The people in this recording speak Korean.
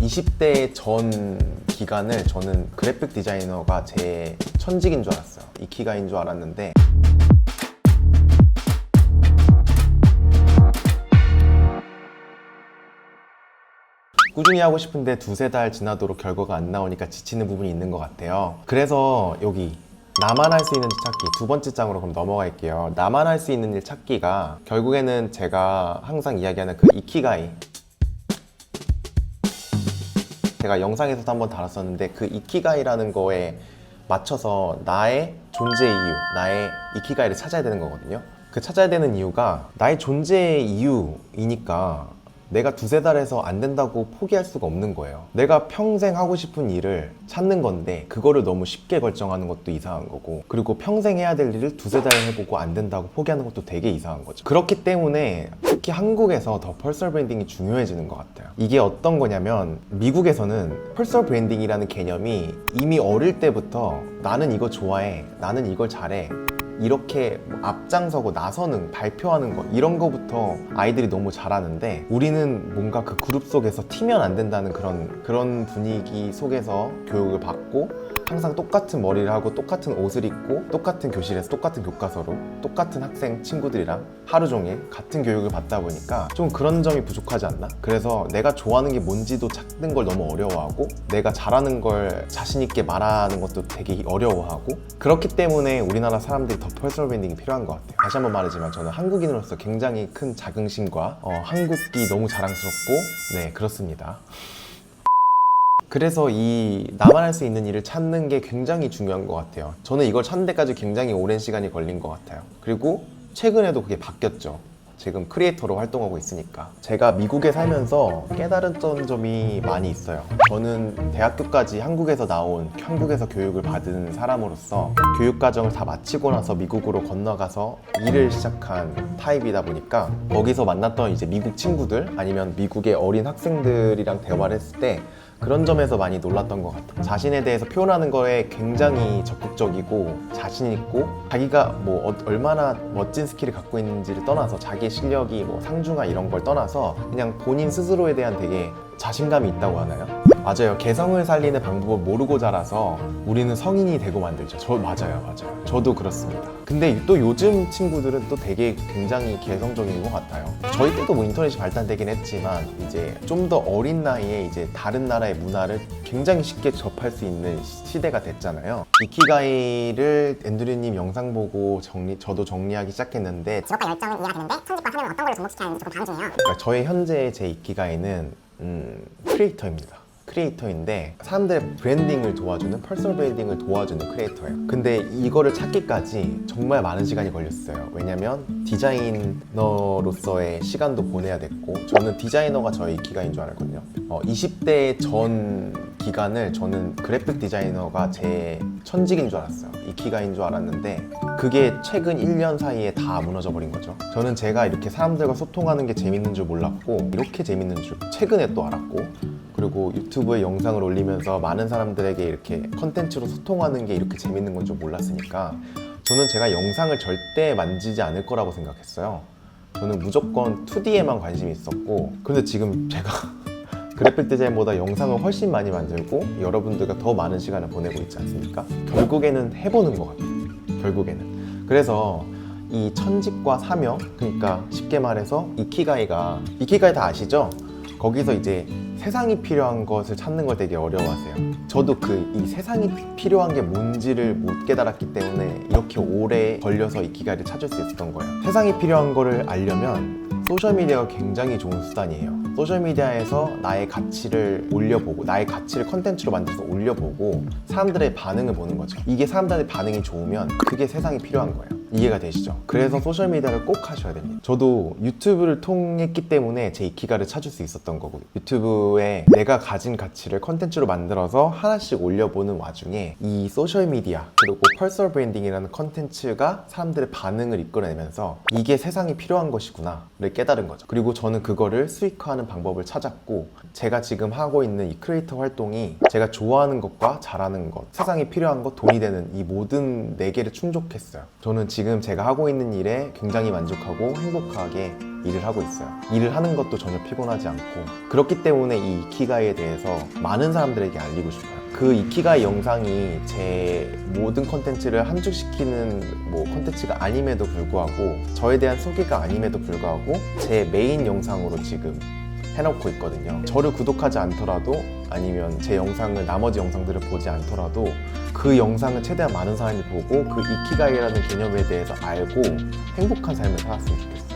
20대 전 기간을 저는 그래픽 디자이너가 제 천직인 줄 알았어요. 이키가인 줄 알았는데 꾸준히 하고 싶은데 두세 달 지나도록 결과가 안 나오니까 지치는 부분이 있는 것 같아요. 그래서 여기 나만 할 수 있는 일 찾기 두 번째 장으로 그럼 넘어갈게요. 나만 할 수 있는 일 찾기가 결국에는 제가 항상 이야기하는 그 이키가이 제가 영상에서도 한번 다뤘었는데 그 이키가이라는 거에 맞춰서 나의 존재 이유, 나의 이키가이를 찾아야 되는 거거든요. 그 찾아야 되는 이유가 나의 존재 이유이니까 내가 두세 달에서 안 된다고 포기할 수가 없는 거예요. 내가 평생 하고 싶은 일을 찾는 건데 그거를 너무 쉽게 결정하는 것도 이상한 거고 그리고 평생 해야 될 일을 두세 달 해보고 안 된다고 포기하는 것도 되게 이상한 거죠. 그렇기 때문에 특히 한국에서 더 퍼스널 브랜딩이 중요해지는 것 같아요. 이게 어떤 거냐면 미국에서는 퍼스널 브랜딩이라는 개념이 이미 어릴 때부터 나는 이거 좋아해, 나는 이걸 잘해, 이렇게 뭐 앞장서고 나서는 발표하는 거 이런 거부터 아이들이 너무 잘하는데 우리는 뭔가 그 그룹 속에서 튀면 안 된다는 그런 그런 분위기 속에서 교육을 받고 항상 똑같은 머리를 하고 똑같은 옷을 입고 똑같은 교실에서 똑같은 교과서로 똑같은 학생 친구들이랑 하루 종일 같은 교육을 받다 보니까 좀 그런 점이 부족하지 않나? 그래서 내가 좋아하는 게 뭔지도 찾는 걸 너무 어려워하고 내가 잘하는 걸 자신 있게 말하는 것도 되게 어려워하고 그렇기 때문에 우리나라 사람들이 더 퍼스널 브랜딩이 필요한 것 같아요. 다시 한번 말하지만 저는 한국인으로서 굉장히 큰 자긍심과 어, 한국이 너무 자랑스럽고 네 그렇습니다. 그래서 이 나만 할 수 있는 일을 찾는 게 굉장히 중요한 것 같아요. 저는 이걸 찾는 데까지 굉장히 오랜 시간이 걸린 것 같아요. 그리고 최근에도 그게 바뀌었죠. 지금 크리에이터로 활동하고 있으니까 제가 미국에 살면서 깨달았던 점이 많이 있어요 저는 대학교까지 한국에서 나온 한국에서 교육을 받은 사람으로서 교육 과정을 다 마치고 나서 미국으로 건너가서 일을 시작한 타입이다 보니까 거기서 만났던 이제 미국 친구들 아니면 미국의 어린 학생들이랑 대화를 했을 때 그런 점에서 많이 놀랐던 것 같아요. 자신에 대해서 표현하는 거에 굉장히 적극적이고 자신 있고 자기가 뭐 어- 얼마나 멋진 스킬을 갖고 있는지를 떠나서 자기의 실력이 뭐 상중하 이런 걸 떠나서 그냥 본인 스스로에 대한 되게 자신감이 있다고 하나요? 맞아요. 개성을 살리는 방법을 모르고 자라서 우리는 성인이 되고 만들죠. 저 맞아요, 맞아요. 저도 그렇습니다. 근데 또 요즘 친구들은 또 되게 굉장히 개성적인 것 같아요. 저희 때도 뭐 인터넷이 발달되긴 했지만 이제 좀 더 어린 나이에 이제 다른 나라의 문화를 굉장히 쉽게 접할 수 있는 시- 시대가 됐잖아요. 이키가이를 앤드류님 영상 보고 정리, 저도 정리하기 시작했는데 직업과 열정은 이해가 되는데 천직과 사명은 어떤 걸로 접목시켜야 하는지 조금 중이에요. 그러니까 저의 현재 제 이키가이는 음, 크리에이터입니다. 크리에이터인데 사람들의 브랜딩을 도와주는 퍼스널 브랜딩을 도와주는 크리에이터예요. 근데 이거를 찾기까지 정말 많은 시간이 걸렸어요. 왜냐면 디자이너로서의 시간도 보내야 됐고 저는 디자이너가 저의 이키가인 줄 알거든요. 어, 20대 전 기간을 저는 그래픽 디자이너가 제 천직인 줄 알았어요. 이키가인 줄 알았는데 그게 최근 1년 사이에 다 무너져 버린 거죠. 저는 제가 이렇게 사람들과 소통하는 게 재밌는 줄 몰랐고 이렇게 재밌는 줄 최근에 또 알았고 그리고 유튜브에 영상을 올리면서 많은 사람들에게 이렇게 컨텐츠로 소통하는 게 이렇게 재밌는 건 좀 몰랐으니까 저는 제가 영상을 절대 만지지 않을 거라고 생각했어요. 저는 무조건 2D에만 관심이 있었고 근데 지금 제가 그래픽 디자인보다 영상을 훨씬 많이 만들고 여러분들과 더 많은 시간을 보내고 있지 않습니까? 결국에는 해보는 것 같아요. 결국에는. 그래서 이 천직과 사명, 그러니까 쉽게 말해서 이키가이가 이키가이 다 아시죠? 거기서 이제 세상이 필요한 것을 찾는 걸 되게 어려워하세요. 저도 그 이 세상이 필요한 게 뭔지를 못 깨달았기 때문에 이렇게 오래 걸려서 이키가이를 찾을 수 있었던 거예요. 세상이 필요한 거를 알려면 소셜미디어가 굉장히 좋은 수단이에요. 소셜미디어에서 나의 가치를 올려보고 나의 가치를 컨텐츠로 만들어서 올려보고 사람들의 반응을 보는 거죠. 이게 사람들의 반응이 좋으면 그게 세상이 필요한 거예요. 이해가 되시죠? 그래서 소셜미디어를 꼭 하셔야 됩니다. 저도 유튜브를 통했기 때문에 제 이키가를 찾을 수 있었던 거고 유튜브에 내가 가진 가치를 컨텐츠로 만들어서 하나씩 올려보는 와중에 이 소셜미디어 그리고 퍼스널 브랜딩이라는 컨텐츠가 사람들의 반응을 이끌어내면서 이게 세상이 필요한 것이구나를 깨달은 거죠. 그리고 저는 그거를 수익화하는 방법을 찾았고 제가 지금 하고 있는 이 크리에이터 활동이 제가 좋아하는 것과 잘하는 것, 세상에 필요한 것, 돈이 되는 이 모든 네 개를 충족했어요. 저는 지금 제가 하고 있는 일에 굉장히 만족하고 행복하게 일을 하고 있어요. 일을 하는 것도 전혀 피곤하지 않고 그렇기 때문에 이 이키가이에 대해서 많은 사람들에게 알리고 싶어요. 그 이키가이 영상이 제 모든 컨텐츠를 함축시키는 뭐 컨텐츠가 아님에도 불구하고 저에 대한 소개가 아님에도 불구하고 제 메인 영상으로 지금 해놓고 있거든요. 저를 구독하지 않더라도 아니면 제 영상을 나머지 영상들을 보지 않더라도 그 영상을 최대한 많은 사람이 보고 그 이키가이라는 개념에 대해서 알고 행복한 삶을 살았으면 좋겠어요.